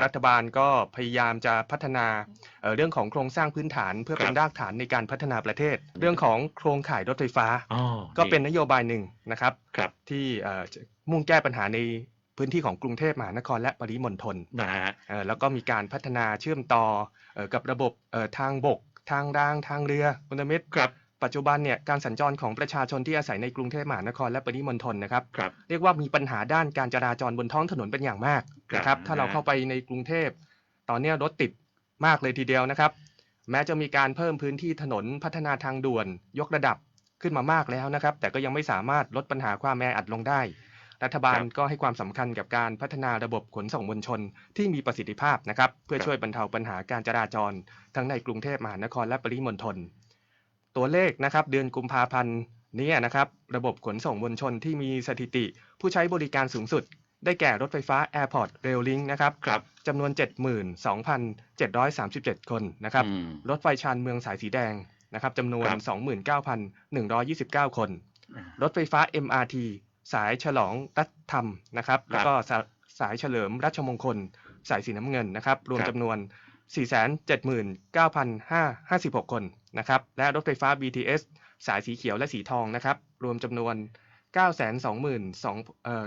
ครับรัฐบาลก็พยายามจะพัฒนาเอ่อเรื่องของโครงสร้างพื้นฐานเพื่อครับเป็นรากฐานในการพัฒนาประเทศ เรื่องของโครงข่ายรถไฟฟ้าอ๋อก็เป็นนโยบายหนึ่งนะครับครับที่เอ่อจะมุ่งแก้ปัญหาในพื้นที่ของกรุงเทพมหานครและปริมณฑลนะฮะเอ่อแล้วก็มีการพัฒนาเชื่อมต่อเอ่อกับระบบเอ่อทางบก ทางรางทางเรือคุณมิตรครับ ปัจจุบันเนี่ยการสัญจรของประชาชนที่อาศัยในกรุงเทพมหานครและปริมณฑลนะครับครับเรียกว่ามีปัญหาด้านการจราจรบนท้องถนนเป็นอย่างมากครับนะครับถ้าเราเข้าไปในกรุงเทพ ตอนเนี้ยรถติดมากเลยทีเดียวนะครับ แม้จะมีการเพิ่มพื้นที่ถนนพัฒนาทางด่วน ยกระดับขึ้นมามากแล้วนะครับ แต่ก็ยังไม่สามารถลดปัญหาความแออัดลงได้ รัฐบาลก็ให้ความสำคัญกับการพัฒนาระบบขนส่งมวลชนที่มีประสิทธิภาพนะครับ เพื่อช่วยบรรเทาปัญหาการจราจร ทั้งในกรุงเทพมหานครและปริมณฑล ตัวเลขนะครับเดือนกุมภาพันธ์เนี้นะครับระบบขนส่งมวลชนที่มีสถิติ ผู้ใช้บริการสูงสุด ได้แก่รถไฟฟ้า Airport Rail Link นะครับครับจำนวน 72,737 คนนะครับอืมรถไฟชานเมืองสายสีแดงนะครับจำนวนครับ29,129 คน รถไฟฟ้า MRT สายฉลองรัฐธรรมนะครับ แล้วก็สาสายเฉลิมราชมงคล สายสีน้ำเงินนะครับ รวมครับจำนวน 479,556 คนนะครับและรถไฟฟ้า BTS สายสีเขียวและสีทองนะครับรวมจำนวน 922,200เอ่อ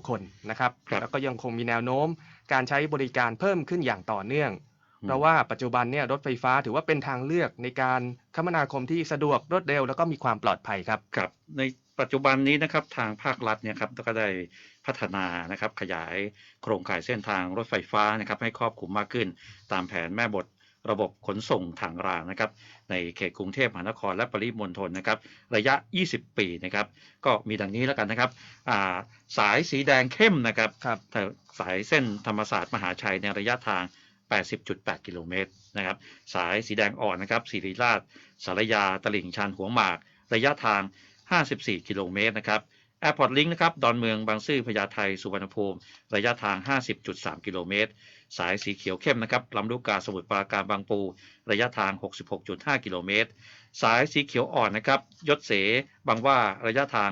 922,749 คนนะครับครับแล้วก็ยังคงมีแนวโน้มการใช้บริการเพิ่มขึ้นอย่างต่อเนื่อง เพราะว่าปัจจุบันเนี่ยรถไฟฟ้าถือว่าเป็นทางเลือกในการคมนาคมที่สะดวกรวดเร็วแล้วก็มีความปลอดภัยครับครับ ในปัจจุบันนี้นะครับทางภาครัฐเนี่ยครับก็ได้พัฒนานะครับขยายโครงข่ายเส้นทางรถไฟฟ้านะครับให้ครอบคลุมมากขึ้น ตามแผนแม่บทระบบขนส่งทางรางนะครับในเขตกรุงเทพมหานครและปริมณฑลนะครับระยะ 20 ปีนะครับก็มีดังนี้แล้วกันนะครับอ่าสายสีแดงเข้มนะครับครับแต่สายเส้นธรรมศาสตร์มหาชัยในระยะทาง 80.8 กิโลเมตรนะครับ สายสีแดงอ่อนนะครับสิริราชสารยา ตลิ่งชันหัวหมาก ระยะทาง 54 กิโลเมตรนะครับ Airport Link นะครับ ดอนเมืองบางซื่อพญาไทสุวรรณภูมิ ระยะทาง 50.3 กิโลเมตร สายสีเขียวเข้มนะครับลำลูกกาสมุทรปราการบางปู ระยะทาง 66.5 กิโลเมตร สายสีเขียวอ่อนนะครับ ยศเส บางว่า ระยะทาง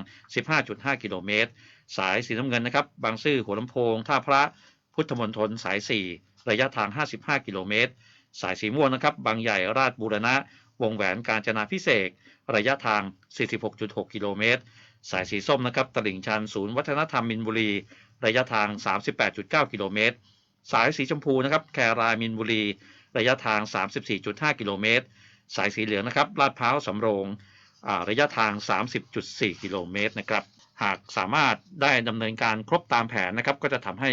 15.5 กิโลเมตร สายสีน้ำเงินนะครับ บางซื่อหัวลำโพง ท่าพระ พุทธมณฑลสาย 4 ระยะทาง 55 กิโลเมตร สายสีม่วงนะครับ บางใหญ่ราชบูรณะ วงแหวนการจนาพิเศษระยะทาง 46.6 กิโลเมตร สายสีส้มนะครับ ตลิ่งชันศูนย์วัฒนธรรมมินบุรี ระยะทาง 38.9 กิโลเมตร สายสีชมพูนะครับ แครายมินบุรี ระยะทาง 34.5 กิโลเมตร สายสีเหลืองนะครับ ลาดพร้าวสำโรงระยะทาง 30.4 กิโลเมตรนะครับ หากสามารถได้ดำเนินการครบตามแผนนะครับ ก็จะทำให้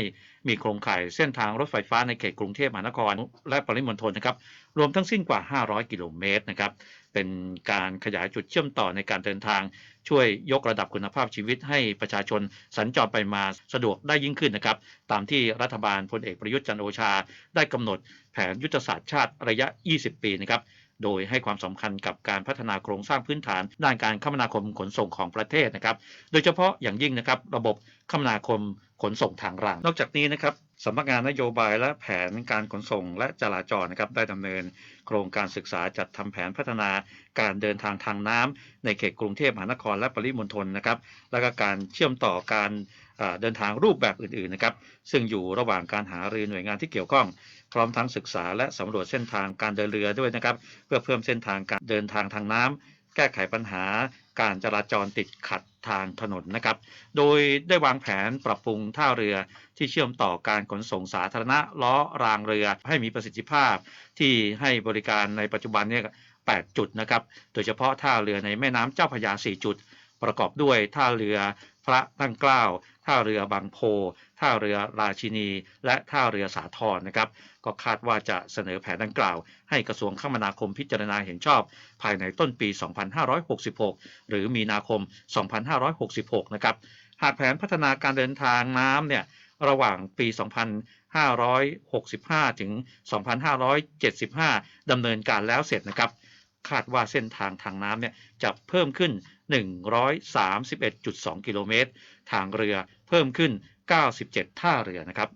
มีโครงข่ายเส้นทางรถไฟฟ้าในเขตกรุงเทพมหานคร และปริมณฑลนะครับ รวมทั้งสิ้นกว่า 500 กิโลเมตรนะครับ เป็นการขยายจุดเชื่อมต่อในการเดินทาง ช่วยยกระดับคุณภาพชีวิตให้ประชาชนสัญจรไปมาสะดวกได้ยิ่งขึ้นนะครับ ตามที่รัฐบาลพลเอกประยุทธ์จันโอชา ได้กำหนดแผนยุทธศาสตร์ชาติระยะ 20 ปีนะครับ โดยให้ความสำคัญกับการพัฒนาโครงสร้างพื้นฐาน ด้านการคมนาคมขนส่งของประเทศนะครับ โดยเฉพาะอย่างยิ่งนะครับระบบคมนาคมขนส่งทางราง นอกจากนี้นะครับสำนักงานนโยบายและแผนการขนส่งและจราจรนะครับได้ดำเนิน โครงการศึกษาจัดทำแผนพัฒนาการเดินทางทางน้ำในเขตกรุงเทพมหานครและปริมณฑลนะครับ แล้วก็การเชื่อมต่อการ เดินทางรูปแบบอื่นๆนะครับซึ่งอยู่ระหว่างการหารือหน่วยงานที่เกี่ยวข้อง พร้อมทั้งศึกษาและสำรวจเส้นทางการเดินเรือด้วยนะครับเพื่อเพิ่มเส้นทางการเดินทางทางน้ำแก้ไขปัญหาการจราจรติดขัดทางถนนนะครับ โดยได้วางแผนปรับปรุงท่าเรือที่เชื่อมต่อการขนส่งสาธารณะล้อรางเรือให้มีประสิทธิภาพที่ให้บริการในปัจจุบันเนี่ย8จุดนะครับ โดยเฉพาะท่าเรือในแม่น้ำเจ้าพระยา 4 จุด ประกอบด้วยท่าเรือพระนั่งเกล้า ท่าเรือบางโพ ท่าเรือราชินี และท่าเรือสาทรนะครับ ก็คาดว่าจะเสนอแผนดังกล่าว ให้กระทรวงคมนาคมพิจารณาเห็นชอบ ภายในต้นปี 2566 หรือมีนาคม 2566 นะครับ หากแผนพัฒนาการเดินทางน้ำเนี่ยระหว่างปี 2565 ถึง 2575 ดำเนินการแล้วเสร็จนะครับ คาดว่าเส้นทางทางน้ำเนี่ยจะเพิ่มขึ้น 131.2 กิโลเมตร ทางเรือเพิ่มขึ้น 97 ท่าเรือนะครับ